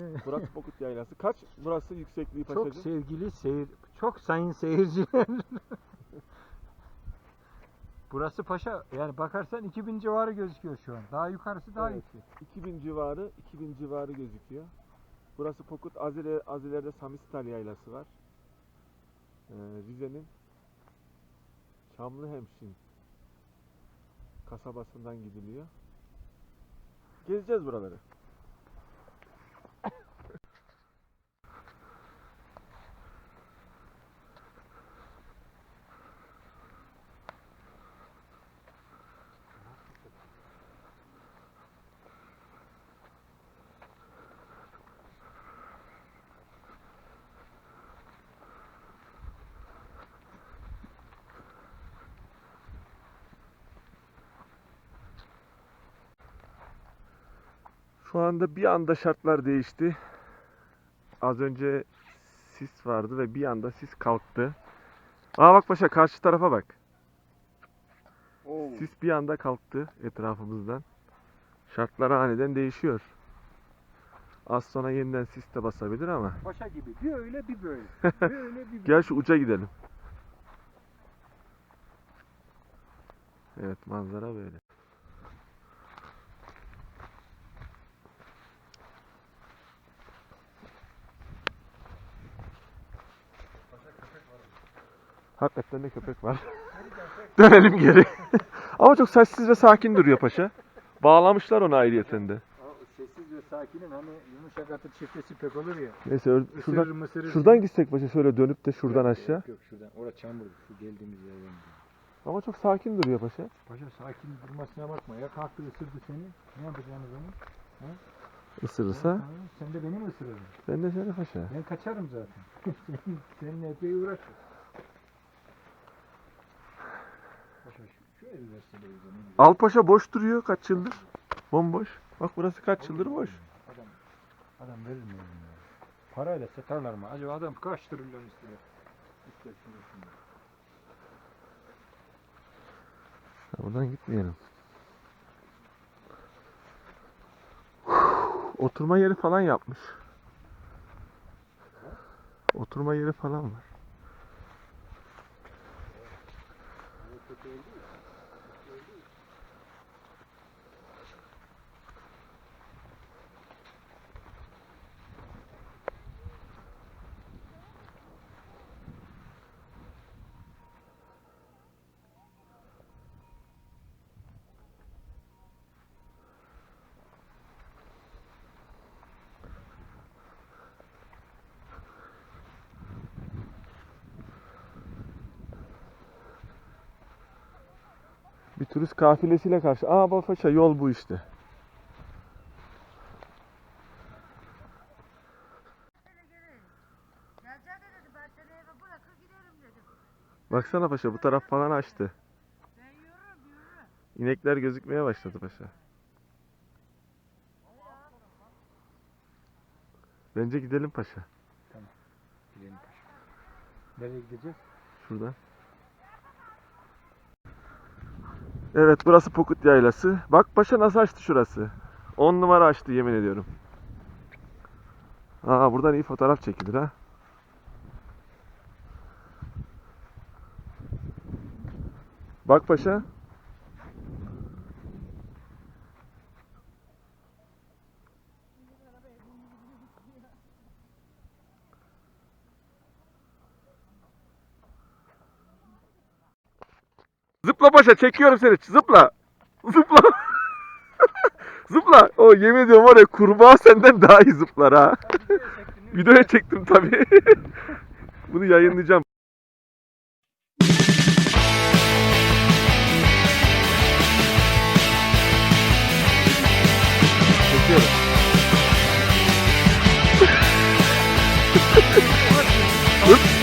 Burası Pokut Yaylası. Kaç burası yüksekliği Çok paşacığım? sevgili seyir, çok sayın seyirciler. Burası Paşa. Yani bakarsan 2000 civarı gözüküyor şu an. Daha yukarısı daha Evet. yüksek. 2000 civarı, 2000 civarı gözüküyor. Burası Pokut, Azile, Aziler'de Samistal Yaylası var. Ee, Rize'nin Çamlıhemşin kasabasından gidiliyor. Gezeceğiz buraları. Şu anda bir anda şartlar değişti. Az önce sis vardı ve bir anda sis kalktı. Aa bak paşa karşı tarafa bak. Sis bir anda kalktı etrafımızdan. Şartlar aniden değişiyor. Az sonra yeniden sis de basabilir ama. Paşa gibi. Bir öyle bir böyle. Bir öyle bir böyle. Gel şu uca gidelim. Evet manzara böyle. Hakikaten de köpek var. Dönelim geri. Ama çok sessiz ve sakin duruyor paşa. Bağlamışlar onu ayrıyeten de. O sessiz ve sakinin hani yumuşak atı çiftesi pek olur ya. Neyse ör- Isırır şuradan, mısırır. şuradan gitsek paşa şöyle dönüp de şuradan Yok, aşağı. Yok yok şuradan. Orada çamur. Şu geldiğimiz yerden. Ama çok sakin duruyor paşa. Paşa sakin durmasına bakma. Ya kalktı ısırdı seni. Ne yapacağını zaman? Isırırsa Sen de beni mi ısırırdın? ben de seni paşa. Ben kaçarım zaten. Senin, seninle epey uğraşır. Paşa şu, şu evi versene bize. ne güzel. Alpaşa boş duruyor kaç yıldır. Bomboş. Bak burası kaç yıldır boş. Adam, adam verir mi? Parayla satarlar mı? Acaba adam kaç trilyon istiyor? Ya Buradan gitmeyelim. Oturma yeri falan yapmış. Oturma yeri falan var. Turist kafilesiyle karşı. Aa bak paşa yol bu işte. Baksana paşa bu taraf falan açtı. İnekler gözükmeye başladı paşa. Bence gidelim paşa. Gidelim paşa. Nereye gideceğiz? Şuradan. Evet burası Pokut Yaylası. Bak paşa nasıl açtı şurası. 10 numara açtı yemin ediyorum. Aa buradan iyi fotoğraf çekilir ha. Bak paşa. Zıpla paşa çekiyorum seni. Zıpla. Zıpla. zıpla. O yemin ediyorum var ya kurbağa senden daha iyi zıplar ha. Videoya çektim tabii. Bunu yayınlayacağım. Çekiyorum. Öp.